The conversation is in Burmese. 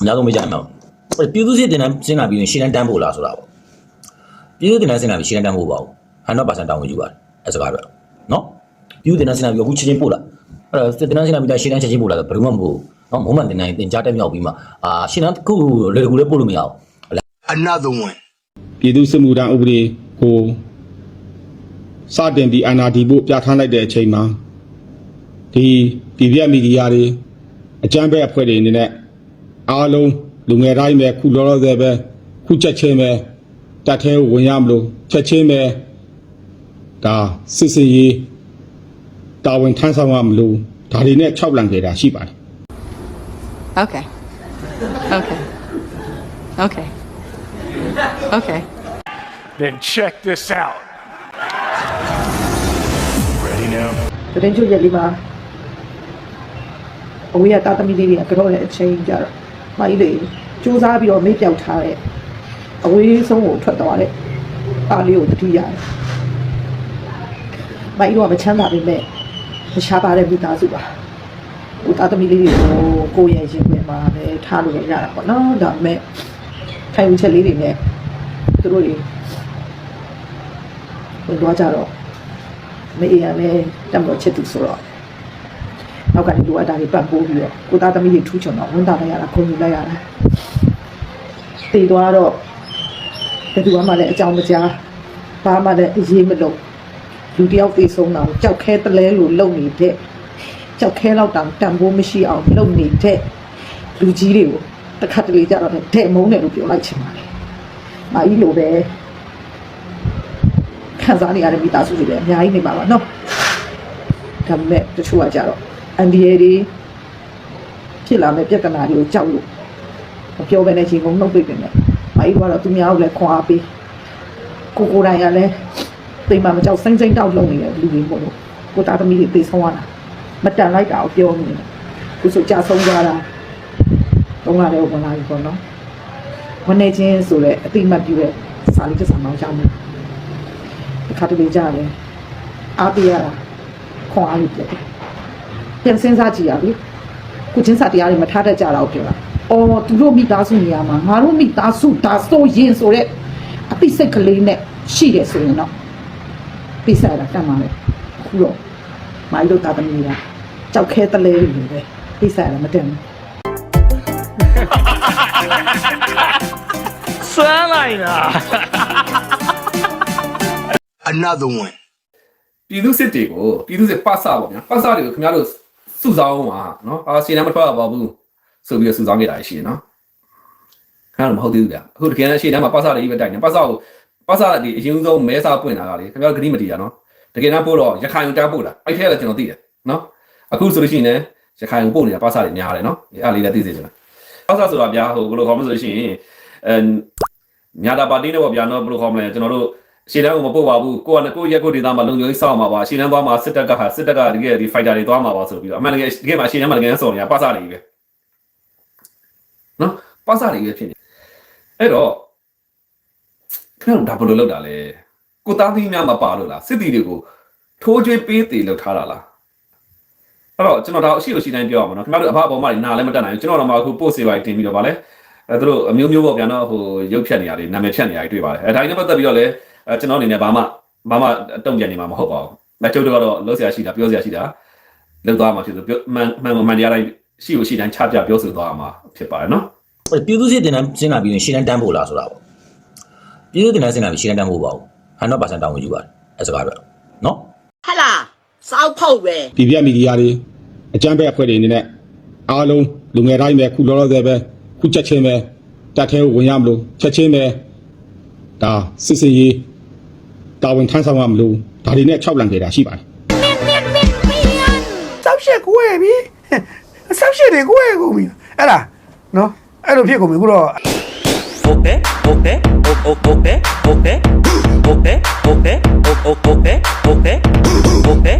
အများဆုံးမေးကြတယ်မဟုတ်ပြည်သူစစ်တင်တန်းစဉ်းလာပြီးရင်ရှင်းတန်းတန်းဖို့လားဆိုတာပေါ့ပြည်သူတင်တန်းစဉ်းလာပြီးရှင်းတန်းတန်းဖို့ပါဘူး100%တောင်းဝင်ယူပါတယ်အဲစကားပဲနော်ပြည်သူတင်တန်းစဉ်းလာပြီးအခုချင်းချင်းပို့လာအဲ့တော့စစ်တင်တန်းစဉ်းလာပြီးရှင်းတန်းချင်းချင်းပို့လာတော့ဘယ်လိုမှမဟုတ်ဘူးနော်မုံမှန်တင်တန်းတင်ကြားတက်မြောက်ပြီးမှအာရှင်းတန်းတစ်ခုလေကူလေးပို့လို့မရဘူး Another one. ပြည်သူစစ်မှုထမ်းဥပဒေကိုစတင်ပြီး NRD ဖို့ပြဋ္ဌာန်းလိုက်တဲ့အချိန်မှာဒီပြည်ပြမီဒီယာတွေအကြမ်းဖက်အဖွဲ့တွေအနေနဲ့ အားလုံးလူငယ်တိုင်းပဲခုလောလောဆယ်ပဲခုချက်ချင်းပဲတက်သေးဝင်ရမလို့ချက်ချင်းပဲဒါစစ်စစ်ရေးတာဝန်ထမ်းဆောင်ရမလို့ဒါတွေနဲ့၆လံခဲ့တာရှိပါတယ် Okay. Okay. Okay. Okay. Then check this out. Ready now? သတင်းချုပ်ရက်လေးမှာအဝေးကတာသမီလေးတွေကကြောတဲ့အချိန်ကြတော့ မိုင်းလေးစူးစမ်းပြီးတော့မေ့ပြောက်ထားတဲ့အဝေးဆုံးကိုထွက်သွားတဲ့ပါလေးကိုတတိရတယ်မိုင်းတော့မချမ်းသာပေမဲ့မရှားပါတဲ့မိသားစုပါဟိုတာသမီလေးတွေကိုကိုယ့်ရဲ့ရင်ထဲမှာလည်းထားလို့ရရတာပေါ့နော်ဒါပေမဲ့ထိုင်ဝင်ချက်လေးတွေနဲ့သူတို့တွေဝင်သွားကြတော့မအေးရလဲတက်မလို့ချစ်သူဆိုတော့ နောက်ကနေလိုအပ်တာတွေပတ်ပိုးပြီးတော့ကိုသားသမီးတွေထူးချွန်တော့ဝန်တာလိုက်ရတာခုံယူလိုက်ရတာတည်သွားတော့ဘယ်သူမှလည်းအကြောင်းမကြားဘာမှလည်းအရေးမလို့လူတယောက်တည်ဆုံးတော့ကြောက်ခဲတလဲလို့လုံနေတဲ့ကြောက်ခဲတော့တောင်တန်ဖိုးမရှိအောင်လုံနေတဲ့လူကြီးတွေကိုတစ်ခါတလေကြတော့တဲ့မုန်းတယ်လို့ပြောလိုက်ချင်ပါတယ်။မာကြီးလိုပဲခံစားနေရတဲ့မိသားစုတွေလည်းအများကြီးနေပါပါနော်ဒါပေမဲ့တချို့ကကြတော့ အန်ဒီယေတွေဖြစ်လာမဲ့ပြဿနာတွေကိုကြောက်လို့မပြောဘဲနဲ့ချိန်ကုန်နှုတ်ပိတ်နေတယ်မိုင်းကတော့သူများကိုလည်းခွန်အားပေးကိုကိုယ်တိုင်ကလည်းသိမ်မှမကြောက်စိမ့်စိမ့်တောက်လုံနေတဲ့လူတွေပေါ့လို့ကိုသားသမီးတွေသိဆုံးသွားတာမတန်လိုက်တာကိုပြောနေတယ်ခုဆိုကြဆုံးသွားတာတော့လာတယ်ဝင်လာပြီပေါ့နော်ဝနေချင်းဆိုတော့အတိမတ်ပြည့်တဲ့စာလေးတစ်စာမှောင်းချမယ်တစ်ခါတလေကြားတယ်အားပေးရတာခွန်အားကြီးပြတယ် ပြန်စဉ်းစားကြည့်ရပြီကုချင်းစာတရားတွေမထားတတ်ကြတာကိုပြောတာအော်သူတို့မိသားစုနေရာမှာငါတို့မိသားစုဒါဆိုရင်ဆိုတဲ့အပိစိတ်ကလေးနဲ့ရှိတယ်ဆိုရင်တော့ပိစရတာတတ်မှာလေအခုတော့မိုင်းတို့တာသမီးကကြောက်ခဲတလဲတွေပဲပိစရတာမတင်ဘူး Another one. ပြည်သူစစ်တွေကိုပြည်သူစစ်ပတ်စပေါ့ဗျာပတ်စတွေကိုခင်ဗျားတို့ စုဆောင်းပါနော်အာစီနမထွက်ရပါဘူးဆိုပြီးတော့စုဆောင်းခဲ့တာရှိတယ်နော်ခင်ဗျားတို့မဟုတ်သေးဘူးဗျာအခုတကယ်လည်းရှေ့တန်းမှာပတ်စတွေကြီးပဲတိုက်နေပတ်စကိုပတ်စတွေအရင်ဆုံးမဲစာပွင့်လာတာလေခင်ဗျားတို့ဂရိမတီးတာနော်တကယ်တမ်းပို့တော့ရခိုင်ကိုတားပို့တာအဲ့ထဲကလည်းကျွန်တော်သိတယ်နော်အခုဆိုလို့ရှိရင်လည်းရခိုင်ကိုပို့နေတာပတ်စတွေများတယ်နော်အဲ့လေးလည်းသိစေချင်တာပတ်စဆိုတာဗျာဟိုဘယ်လိုခေါ်မလဲဆိုလို့ရှိရင်အဲညာတာပါတီနဲ့ပေါ့ဗျာနော်ဘယ်လိုခေါ်မလဲကျွန်တော်တို့ ရှေ့တန်းကိုမပို့ပါဘူးကိုကကိုရက်ကိုဒေသမှာလုံခြုံရေးစောင့်မှာပါရှေ့တန်းသွားမှာစစ်တပ်ကဟာစစ်တပ်ကဒီကဒီဖိုက်တာတွေသွားမှာပါဆိုပြီးတော့အမှန်တကယ်ဒီကမှာရှေ့တန်းမှာတကယ်စောင့်နေတာပတ်စတွေကြီးပဲနော်ပတ်စတွေကြီးပဲဖြစ်နေအဲ့တော့ခင်ဗျားတို့ဒါဘယ်လိုလုပ်တာလဲကိုသားသမီးများမပါလို့လားစစ်တီတွေကိုထိုးကျွေးပေးတည်လုပ်ထားတာလားအဲ့တော့ကျွန်တော်ဒါအရှိလို့ရှိတိုင်းပြောရမှာနော်ခင်ဗျားတို့အဖအပေါ်မှာနားလည်းမတက်နိုင်ဘူးကျွန်တော်တော့မှအခုပို့စီပါတင်ပြီးတော့ဗာလဲအဲသူတို့အမျိုးမျိုးပေါ့ဗျာနော်ဟိုရုပ်ဖြတ်နေရတယ်နာမည်ဖြတ်နေရတယ်တွေ့ပါတယ်အဲဒါကြီးနဲ့ပတ်သက်ပြီးတော့လည်း အဲကျွန်တော်အနေနဲ့ဘာမှဘာမှတုံ့ပြန်နေမှာမဟုတ်ပါဘူး။မကျုပ်တို့ကတော့လို့ဆရာရှိတာပြောဆရာရှိတာလောက်သွားမှာဖြစ်ဆိုပြောမှန်မှန်မှန်တရားတိုင်းရှိကိုရှိတိုင်းချပြပြောဆိုသွားမှာဖြစ်ပါတယ်နော်ပြည်သူစစ်တင်တန်းစဉ်းလာပြီးရင်ရှင်းတန်းတန်းဖို့လားဆိုတာပေါ့ပြည်သူတင်တန်းစဉ်းလာပြီးရှင်းတန်းတန်းဖို့ပါဘူး100%တောင်းဝင်ယူပါတယ်အဲစကားပဲနော်ဟလာစောက်ဖို့ပဲပြည်ပြမီဒီယာတွေအကြမ်းဖက်အဖွဲ့တွေအနေနဲ့အားလုံးလူငယ်တိုင်းပဲခုလောလောဆယ်ပဲခုချက်ချင်းပဲတက်သေးဝင်ရမလို့ချက်ချင်းပဲဒါစစ်စစ်ရေး တာဝန်ထမ်းဆောင်ရမလို့ဒါတွေနဲ့၆လံခဲ့တာရှိပါတယ်။စောက်ရှက်ကိုရပြီ။စောက်ရှက်တွေကိုရကုန်ပြီ။အဲ့ဒါနော်အဲ့လိုဖြစ်ကုန်ပြီခုတော့ဟုတ်တယ်ဟုတ်တယ်ဟုတ်ဟုတ်ဟုတ်တယ်ဟုတ်တယ်ဟုတ်တယ်ဟုတ်တယ်ဟုတ်တယ်ဟုတ်တယ်ဟုတ်တယ်